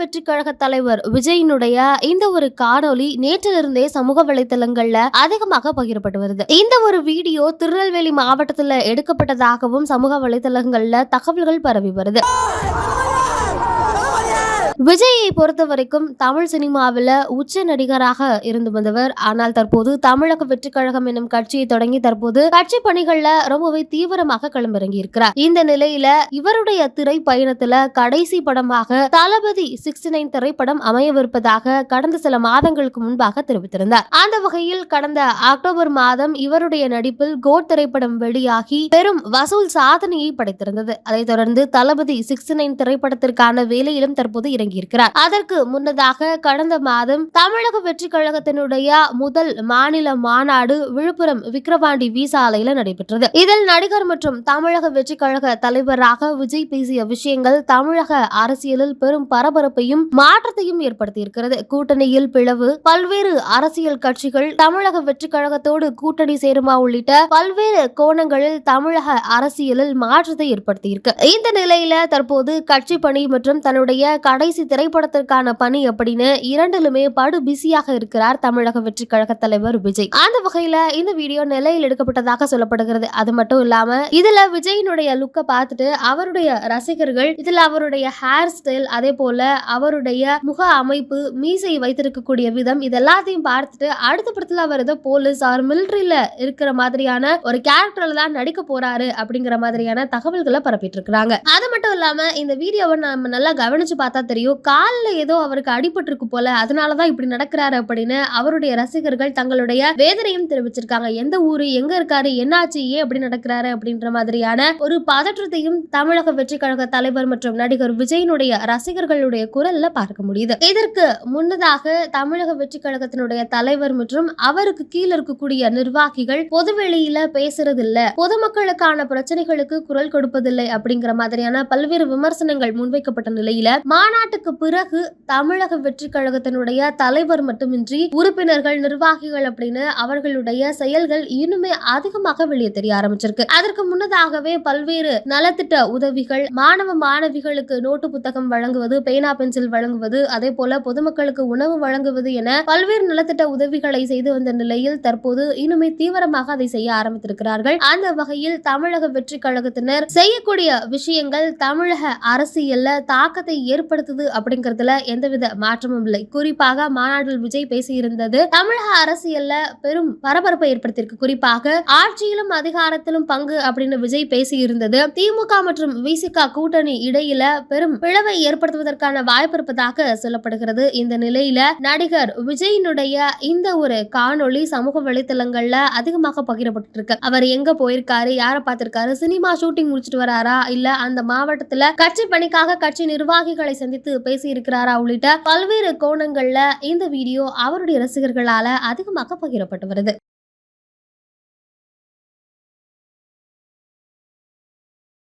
வெற்றி கழக தலைவர் விஜயினுடைய இந்த ஒரு காணொளி நேற்றிலிருந்தே சமூக வலைத்தளங்கள்ல அதிகமாக பகிரப்பட்டு வருது. இந்த ஒரு வீடியோ திருநெல்வேலி மாவட்டத்துல எடுக்கப்பட்டதாகவும் சமூக வலைதளங்கள்ல தகவல்கள் பரவி வருது. விஜயை பொறுத்த வரைக்கும் தமிழ் சினிமாவில் உச்ச நடிகராக இருந்து வந்தவர். ஆனால் தற்போது தமிழக வெற்றி கழகம் என்னும் கட்சியை தொடங்கி தற்போது கட்சி பணிகள்ல ரொம்பவே தீவிரமாக களமிறங்கி இருக்கிறார். இந்த நிலையில இவருடைய திரை பயணத்துல கடைசி படமாக தளபதி சிக்ஸ்டி நைன் திரைப்படம் அமையவிருப்பதாக கடந்த சில மாதங்களுக்கு முன்பாக தெரிவித்திருந்தார். அந்த வகையில் கடந்த அக்டோபர் மாதம் இவருடைய நடிப்பில் கோட் திரைப்படம் வெளியாகி பெரும் வசூல் சாதனையை படைத்திருந்தது. அதைத் தொடர்ந்து தளபதி சிக்ஸ்டி நைன் திரைப்படத்திற்கான வேலையிலும் தற்போது வழங்கியிருக்கிறார். அதற்கு முன்னதாக கடந்த மாதம் தமிழக வெற்றி கழகத்தினுடைய முதல் மாநில மாநாடு விழுப்புரம் விக்கிரவாண்டி வி சாலையில நடைபெற்றது. இதில் நடிகர் மற்றும் தமிழக வெற்றி கழக தலைவராக விஜய் பேசிய விஷயங்கள் தமிழக அரசியலில் பெரும் பரபரப்பையும் மாற்றத்தையும் ஏற்படுத்தியிருக்கிறது. கூட்டணியில் பிளவு பல்வேறு அரசியல் கட்சிகள் தமிழக வெற்றி கழகத்தோடு கூட்டணி சேருமா உள்ளிட்ட பல்வேறு கோணங்களில் தமிழக அரசியலில் மாற்றத்தை ஏற்படுத்தியிருக்கு. இந்த நிலையில தற்போது கட்சி பணி மற்றும் தன்னுடைய கடைசி திரைப்படத்திற்கான பணி அப்படின்னு இரண்டிலுமே படு பிஸியாக இருக்கிறார் தமிழக வெற்றி கழக தலைவர் விஜய். அந்த வகையில இந்த வீடியோ நிலையில் எடுக்கப்பட்டதாக சொல்லப்படுகிறது. அது மட்டும் இல்லாம இதுல விஜயினுடைய லுக்கை பார்த்துட்டு அவருடைய ரசிகர்கள் இதுல அவருடைய ஹேர் ஸ்டைல் அதே போல அவருடைய முக அமைப்பு மீசை வைத்திருக்கக்கூடிய விதம் இது எல்லாத்தையும் பார்த்துட்டு அடுத்த படத்துல அவர் ஏதோ போலீஸ் ஆர் மிலிட்ரியில இருக்கிற மாதிரியான ஒரு கேரக்டர்ல தான் நடிக்க போறாரு அப்படிங்கிற மாதிரியான தகவல்களை பரப்பிட்டு இருக்கிறாங்க. அது மட்டும் இல்லாமல் இந்த வீடியோவை நம்ம நல்லா கவனிச்சு பார்த்தா தெரியும். காலில் ஏதோ அவருக்கு அடிபட்டிருக்கு போல அதனாலதான் இப்படி நடக்கிறாரு அப்படின்னு அவருடைய ரசிகர்கள் தங்களுடைய வேதனையும் தெரிவிச்சிருக்காங்க. எந்த ஊரு எங்க இருக்காரு என்னாச்சு ஏன் அப்படி நடக்கிறாரு அப்படின்ற மாதிரியான ஒரு பதற்றத்தையும் தமிழக வெற்றி கழக தலைவர் மற்றும் நடிகர் விஜயனுடைய ரசிகர்களுடைய குரல்ல பார்க்க முடியுது. இதற்கு முன்னதாக தமிழக வெற்றி கழகத்தினுடைய தலைவர் மற்றும் அவருக்கு கீழ இருக்கக்கூடிய நிர்வாகிகள் பொதுவெளியில பேசுறதில்ல. பொதுமக்களுக்கான பிரச்சனைகளுக்கு குரல் கொடுப்பதில்லை அப்படிங்கிற மாதிரியான பல்வேறு விமர்சனங்கள் முன்வைக்கப்பட்ட நிலையில மாநாட்டுக்கு பிறகு தமிழக வெற்றி கழகத்தினுடைய தலைவர் மட்டுமின்றி உறுப்பினர்கள் நிர்வாகிகள் அப்படின்னு அவர்களுடைய செயல்கள் இன்னுமே அதிகமாக வெளியே தெரிய ஆரம்பிச்சிருக்கு. அதற்கு முன்னதாகவே பல்வேறு நலத்திட்ட உதவிகள் மாணவ மாணவிகளுக்கு நோட்டு புத்தகம் வழங்குவது பேனா பென்சில் வழங்குவது அதே போல பொதுமக்களுக்கு உணவு வழங்குவது என பல்வேறு நலத்திட்ட உதவிகளை செய்து வந்த நிலையில் தற்போது இன்னுமே தீவிரமாக அதை செய்ய ஆரம்பித்திருக்கிறார்கள். அந்த வகையில் தமிழக வெற்றி கழகத்தினர் செய்யக்கூடிய விஷயங்கள் தமிழக அரசியல்ல தாக்கத்தை ஏற்படுத்துது அப்படிங்கறதுல எந்தவித மாற்றமும் இல்லை. குறிப்பாக மாநாட்டில் விஜய் பேசியிருந்தது தமிழக அரசியல்ல பெரும் பரபரப்பை ஏற்படுத்தியிருக்கு. குறிப்பாக ஆட்சியிலும் அதிகாரத்திலும் பங்கு அப்படின்னு விஜய் பேசியிருந்தது. திமுக மற்றும் விசிகா கூட்டணி இடையில பெரும் பிளவை ஏற்படுத்துவதற்கான வாய்ப்பு இருப்பதாக சொல்லப்படுகிறது. இந்த நிலையில நடிகர் விஜயினுடைய இந்த ஒரு காணொளி சமூக வலைதளங்கள்ல அதிகமாக பகிரப்பட்டிருக்கு. அவர் எங்க போயிருக்காரு? யாரை பார்த்திருக்காரு? சினிமா ஷூட்டிங் முடிச்சிட்டு வராரா? இல்ல அந்த மாவட்ட மாவட்டத்துல கட்சி பணிக்காக கட்சி நிர்வாகிகளை சந்தித்து பேசியிருக்கிறாரா உள்ளிட்ட பல்வேறு கோணங்கள்ல இந்த வீடியோ அவருடைய ரசிகர்களால அதிகமாக பகிரப்பட்டு வருது.